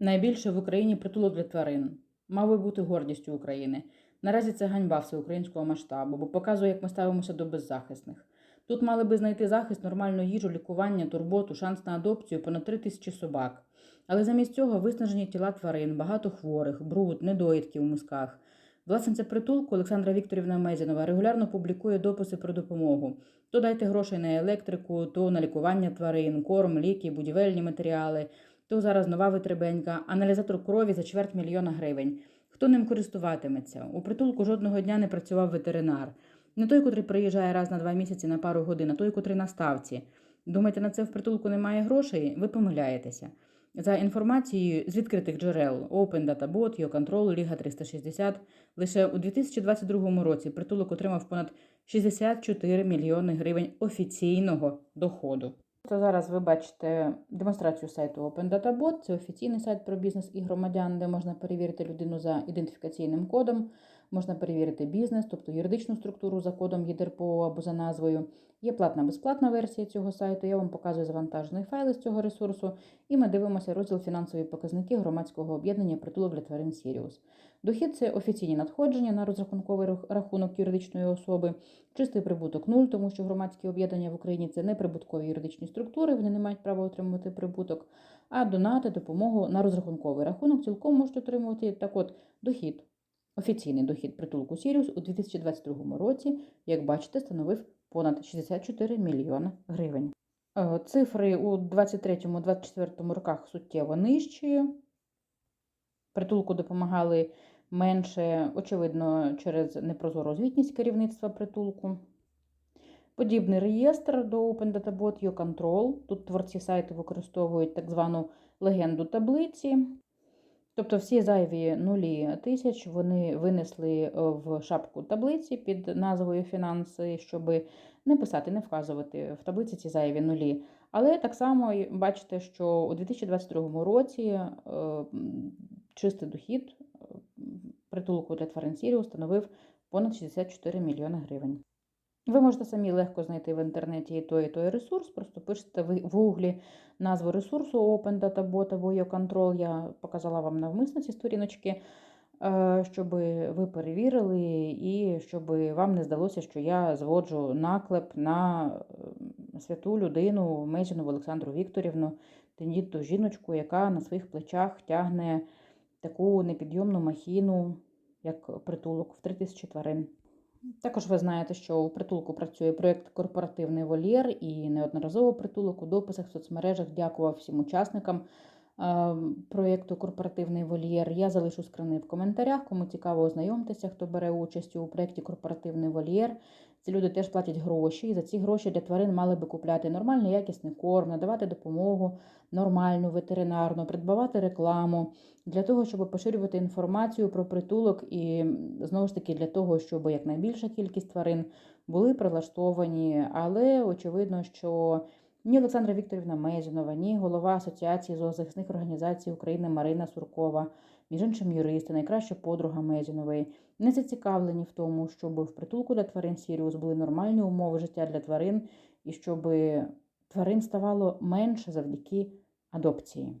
Найбільше в Україні притулок для тварин. Мав би бути гордістю України. Наразі це ганьба всеукраїнського масштабу, бо показує, як ми ставимося до беззахисних. Тут мали би знайти захист, нормальну їжу, лікування, турботу, шанс на адопцію понад три тисячі собак. Але замість цього виснажені тіла тварин, багато хворих, бруд, недоїдки у мисках. Власниця притулку Олександра Вікторівна Мезінова регулярно публікує дописи про допомогу. То дайте грошей на електрику, то на лікування тварин, корм, ліки, будівельні матеріали, то зараз нова витребенька, аналізатор крові за чверть мільйона гривень. Хто ним користуватиметься? У притулку жодного дня не працював ветеринар. Не той, котрий приїжджає раз на два місяці на пару годин, а той, котрий на ставці. Думаєте, на це в притулку немає грошей? Ви помиляєтеся. За інформацією з відкритих джерел Open Data Bot, YoControl, Ліга 360, лише у 2022 році притулок отримав понад 64 мільйони гривень офіційного доходу. То зараз ви бачите демонстрацію сайту Open Data Це офіційний сайт про бізнес і громадян, де можна перевірити людину за ідентифікаційним кодом, можна перевірити бізнес, тобто юридичну структуру за кодом ЄДРПО або за назвою. Є платна безплатна версія цього сайту. Я вам показую завантажений файл з цього ресурсу, і ми дивимося розділ фінансові показники громадського об'єднання притулок для тварин Сіріус. Дохід це офіційні надходження на розрахунковий рахунок юридичної особи, чистий прибуток нуль, тому що громадські об'єднання в Україні це не прибуткові юридичні структури, вони не мають права отримувати прибуток. А донати, допомогу на розрахунковий рахунок цілком можуть отримувати. Так от, дохід. Офіційний дохід притулку Сіріус у 2022 році, як бачите, становив понад 64 мільйони гривень. Е, Цифри у 23-24 роках суттєво нижчі. Притулку допомагали менше, очевидно, через непрозору звітність керівництва притулку. Подібний реєстр до Open Data Bot YoControl. Тут творці сайту використовують так звану легенду таблиці. Тобто всі зайві нулі тисяч вони винесли е, в шапку таблиці під назвою фінанси, щоб не писати, не вказувати в таблиці ці зайві нулі. Але так само бачите, що у 2022 році е, чистий дохід е, притулку для тварин Сіріус становив понад 64 мільйони гривень. Ви можете самі легко знайти в інтернеті і той, і той ресурс. Просто пишете ви в гуглі назву ресурсу Open Data Bot або YoControl. Я показала вам навмисно ці сторіночки, е, щоб ви перевірили і щоб вам не здалося, що я зводжу наклеп на е, святу людину Мезінову Олександру Вікторівну, тендітну жіночку, яка на своїх плечах тягне таку непідйомну махіну, як притулок в 3000 тварин. Також ви знаєте, що у притулку працює проєкт Корпоративний вольєр і неодноразово притулок у дописах в соцмережах дякував всім учасникам проєкту Корпоративний вольєр. Я залишу скрини в коментарях. Кому цікаво, ознайомтеся, хто бере участь у проєкті Корпоративний вольєр. Ці люди теж платять гроші, і за ці гроші для тварин мали би купляти нормальний якісний корм, надавати допомогу нормальну, ветеринарну, придбавати рекламу для того, щоб поширювати інформацію про притулок і знову ж таки для того, щоб якнайбільша кількість тварин були прилаштовані. Але очевидно, що ні Олександра Вікторівна Мезінова, ні голова Асоціації зоозахисних організацій України Марина Суркова, між іншим юристи, найкраща подруга Мезінової, не зацікавлені в тому, щоб в притулку для тварин Сіріус були нормальні умови життя для тварин і щоб тварин ставало менше завдяки адопції.